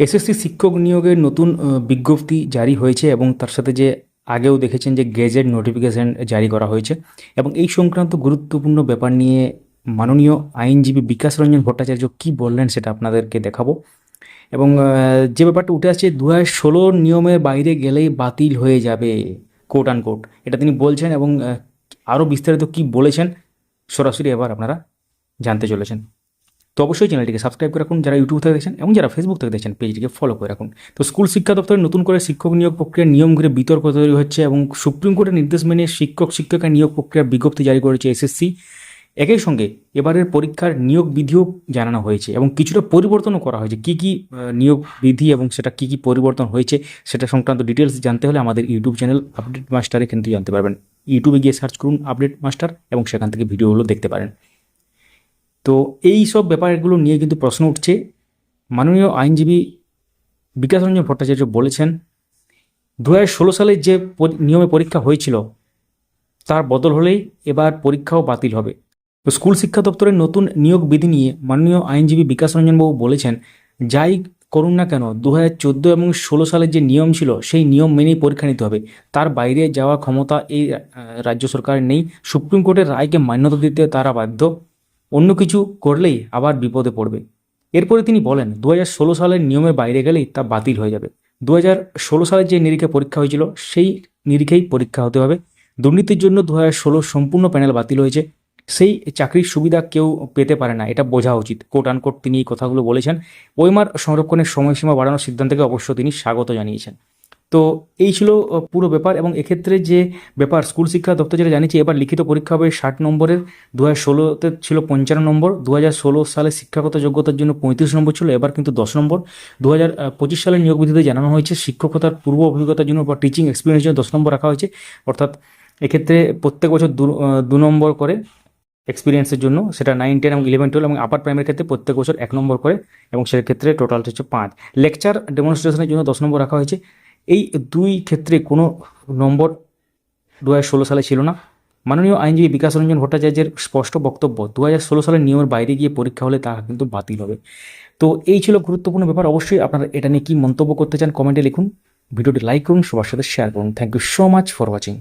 SSC শিক্ষক নিয়োগের নতুন বিজ্ঞপ্তি জারি হয়েছে এবং তার সাথে যে আগেও দেখেছেন যে গেজেট নোটিফিকেশন জারি করা হয়েছে এবং এই সংক্রান্ত গুরুত্বপূর্ণ ব্যাপার নিয়ে মাননীয় আইনজীবী বিকাশ রঞ্জন ভট্টাচার্য কী বললেন সেটা আপনাদেরকে দেখাবো। এবং যে ব্যাপারটা উঠে আসছে দু হাজার নিয়মের বাইরে গেলেই বাতিল হয়ে যাবে কোট আন কোট এটা তিনি বলছেন এবং আরও বিস্তারিত কী বলেছেন, সরাসরি এবার আপনারা জানতে চলেছেন। তো অবশ্যই চ্যানেলটিকে সাবস্ক্রাইব করে রাখুন, যারা ইউটিউব থেকে দেখছেন এবং যারা ফেসবুক থেকে দেখছেন পেজটিকে ফলো করে রাখুন। তো স্কুল শিক্ষা দপ্তরে নতুন করে শিক্ষক নিয়োগ প্রক্রিয়ার নিয়ম ঘিরে বিতর্ক তৈরি হচ্ছে এবং সুপ্রিম কোর্টের নির্দেশ মেনে শিক্ষক, শিক্ষিকা নিয়োগ প্রক্রিয়ার বিজ্ঞপ্তি জারি করেছে এসএসসি একই সঙ্গে এবারের পরীক্ষার নিয়োগ বিধিও জানানো হয়েছে এবং কিছুটা পরিবর্তনও করা হয়েছে। কী কী নিয়োগ বিধি এবং সেটা কী কী পরিবর্তন হয়েছে, সেটা সংক্রান্ত ডিটেলস জানতে হলে আমাদের ইউটিউব চ্যানেল আপডেট মাস্টারে কিন্তু জানতে পারবেন। ইউটিউবে গিয়ে সার্চ করুন আপডেট মাস্টার এবং সেখান থেকে ভিডিওগুলো দেখতে পারেন। তো এই সব ব্যাপারগুলো নিয়ে কিন্তু প্রশ্ন উঠছে। মাননীয় আইনজীবী বিকাশ রঞ্জন ভট্টাচার্য বলেছেন দু হাজার ষোলো সালে যে নিয়মে পরীক্ষা হয়েছিল, তার বদল হলেই এবার পরীক্ষাও বাতিল হবে। তো স্কুল শিক্ষা দপ্তরের নতুন নিয়োগ বিধি নিয়ে মাননীয় আইনজীবী বিকাশ রঞ্জনবাবু বলেছেন, যাই করুন না কেন দু হাজার চোদ্দ এবং ষোলো সালের যে নিয়ম ছিল, সেই নিয়ম মেনেই পরীক্ষা নিতে হবে। তার বাইরে যাওয়া ক্ষমতা এই রাজ্য সরকারের নেই। সুপ্রিম কোর্টের রায়কে মান্যতা দিতে তারা বাধ্য। অন্য কিছু করলেই আবার বিপদে পড়বে। এরপরে তিনি বলেন দু হাজার ষোলো সালের নিয়মের বাইরে গেলেই তা বাতিল হয়ে যাবে। দু হাজার ষোলো সালের যে নিরীক্ষা পরীক্ষা হয়েছিল, সেই নিরীক্ষেই পরীক্ষা হতে হবে। দুর্নীতির জন্য দু হাজার ষোলো সম্পূর্ণ প্যানেল বাতিল হয়েছে। সেই চাকরির সুবিধা কেউ পেতে পারে না, এটা বোঝা উচিত। কোট আনকোট তিনি এই কথাগুলো বলেছেন। ওইমার সংরক্ষণের সময়সীমা বাড়ানোর সিদ্ধান্তকে অবশ্য তিনি স্বাগত জানিয়েছেন। তো এই ছিল পুরো ব্যাপার এবং এক্ষেত্রে যে ব্যাপার, স্কুল শিক্ষা দপ্তর যেটা জানিয়েছে, এবার লিখিত পরীক্ষা হবে ষাট নম্বরের। দু হাজার ষোলোতে ছিল পঞ্চান্ন নম্বর দু হাজার ষোলো সালে শিক্ষাগত যোগ্যতার জন্য পঁয়ত্রিশ নম্বর ছিল, এবার কিন্তু দশ নম্বর। দু হাজার পঁচিশ সালের নিয়োগ বিধিতে জানানো হয়েছে, শিক্ষকতার পূর্ব অভিজ্ঞতার জন্য বা টিচিং এক্সপিরিয়েন্সের জন্য দশ নম্বর রাখা হয়েছে। অর্থাৎ এক্ষেত্রে প্রত্যেক বছর দু নম্বর করে এক্সপিরিয়েন্সের জন্য, সেটা নাইন টেন এবং ইলেভেন টুয়েলভ এবং আপার প্রাইমারি ক্ষেত্রে প্রত্যেক বছর এক নম্বর করে এবং সেক্ষেত্রে টোটাল হচ্ছে পাঁচ। লেকচার ডেমনস্ট্রেশনের জন্য দশ নম্বর রাখা হয়েছে। এই দুই ক্ষেত্রে কোনো নম্বর দু হাজার ষোলো সালে ছিল না। মাননীয় আইনজীবী বিকাশ রঞ্জন ভট্টাচার্যের স্পষ্ট বক্তব্য, দু হাজার ষোলো সালের নিয়মের বাইরে গিয়ে পরীক্ষা হলে তা কিন্তু বাতিল হবে। তো এই ছিল গুরুত্বপূর্ণ ব্যাপার। অবশ্যই আপনারা এটা নিয়ে কী মন্তব্য করতে চান কমেন্টে লিখুন। ভিডিওটি লাইক করুন, সবার সাথে শেয়ার করুন। Thank you so much for watching